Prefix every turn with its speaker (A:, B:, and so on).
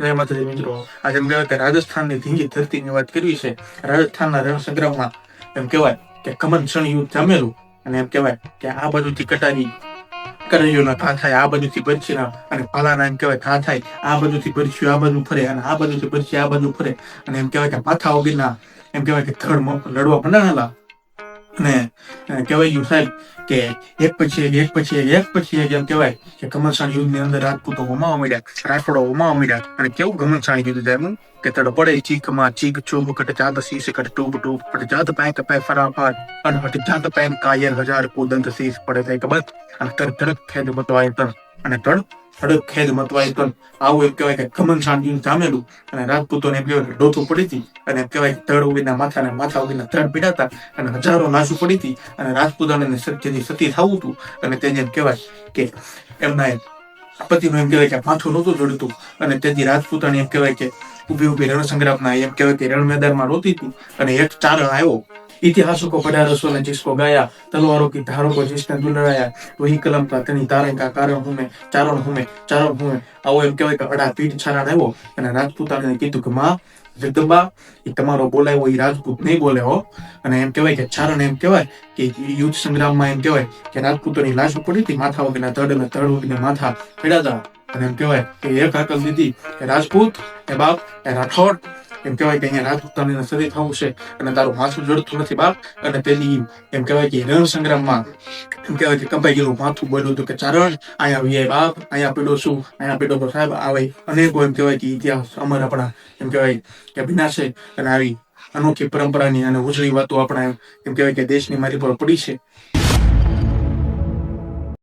A: જય માતાજી મિત્રો આજે એમ કહેવાય કે રાજસ્થાનની ધીંગી ધરતીની વાત કરવી છે, રાજસ્થાનના રણ સંગ્રામમાં એમ કહેવાય કે કમન ક્ષણ યુદ્ધ જામેલું અને એમ કહેવાય કે આ બાજુથી કટારી કરૈયોના ઘા થાય, આ બાજુથી બરછીના અને પાલાના એમ કહેવાય ઘા થાય, આ બાજુથી બરછીયું, આ બાજુ ફરે અને આ બાજુથી બરછી આ બાજુ ફરે અને એમ કહેવાય કે માથા વગરના એમ કહેવાય કે મ- લડવા મંડાણેલા અને કહેવાય ગયું સાહેબ કે એક પછી એક એક પછી એક એક પછી એક એમ કહેવાય કે ઘમસાણ યુદ્ધની અંદર રાજપૂતો હોમાવા મળ્યા રાઠોડો હોમાવા મળ્યા અને કેવું ઘમણસાણ યુદ્ધ એમ? કે તડ પડે ચીકમાં ચીક ચૂબ કટ જાત શીશ કટ ટૂબ ટૂબ પટ જાત પેંક પે ફરાફા અને હટ જાત પેંક કાયર હજાર કુદંત શીશ પડે થાય ખબર અને તડ તડક ખેદ મતવાય તન અને તડ તડક ખેદ મતવાય તન આવું એમ કહેવાય કે ખમન યુદ્ધ જામેલું અને રાજપૂતોને એમ કહેવાય ડોથું પડી હતી અને એમ કહેવાય ધડ ઉગીના માથાને માથા ઉગીના ધડ પીડાતા અને હજારો નાશું પડી હતી અને રાજપૂતાને સત્યથી સતી થવું હતું. અને તેને એમ કહેવાય કે એમના પતિનું એમ કહેવાય કે માથું નહોતું જોડતું અને તેથી રાજપૂતાણી એમ કહેવાય કે ઊભી ઊભી રણ સંગ્રામના એમ કહેવાય કે રણ મેદાનમાં રોતી હતી અને એક ચારણ આવ્યો. इतिहासों को पढ़ा रसों ने जिसको गाया तलवारों की धारों को जिसने दुलराया वही कलम का तनी तारे का कारण हूं मैं ચારણ હું મેં ચારણ હું મેં આવો એમ કહેવાય કે અઢા પીઠ છારણ આવ્યો અને રાજપૂતાણીને કીધું કે માં જગદંબા એ તમારો બોલાયો એ રાજપૂત નહીં બોલે હો અને એમ કહેવાય કે ચારણ એમ કહેવાય કે યુદ્ધ સંગ્રામમાં એમ કહેવાય કે રાજપૂતોની લાશ પડી હતી માથા વગરના તડ અને તડ વગરના માથા પીડાતા અને એમ કહેવાય કે એક હાકલ દીધી કે રાજપૂત એ બાપ એ રાઠોડ એમ કહેવાય કે અહીંયા રાજપૂતાની સદી થવું છે અને તારું માથું જડતું નથી બાપ. અને તેની એમ કહેવાય કે હિરણ સંગ્રામમાં એમ કહેવાય કે કંપાઈ ગયેલું માથું બોલ્યું હતું કે ચારણ, અહીંયા વીઆઈ બાપ, અહીંયા પીડો છું અહીંયા પીડો સાહેબ આવે અનેકો એમ કહેવાય કે ઇતિહાસ અમર આપણા એમ કહેવાય કે વિનાશે અને આવી અનોખી પરંપરાની અને ઉજળી વાતો આપણા એમ કહેવાય કે દેશની મારી પર પડી છે.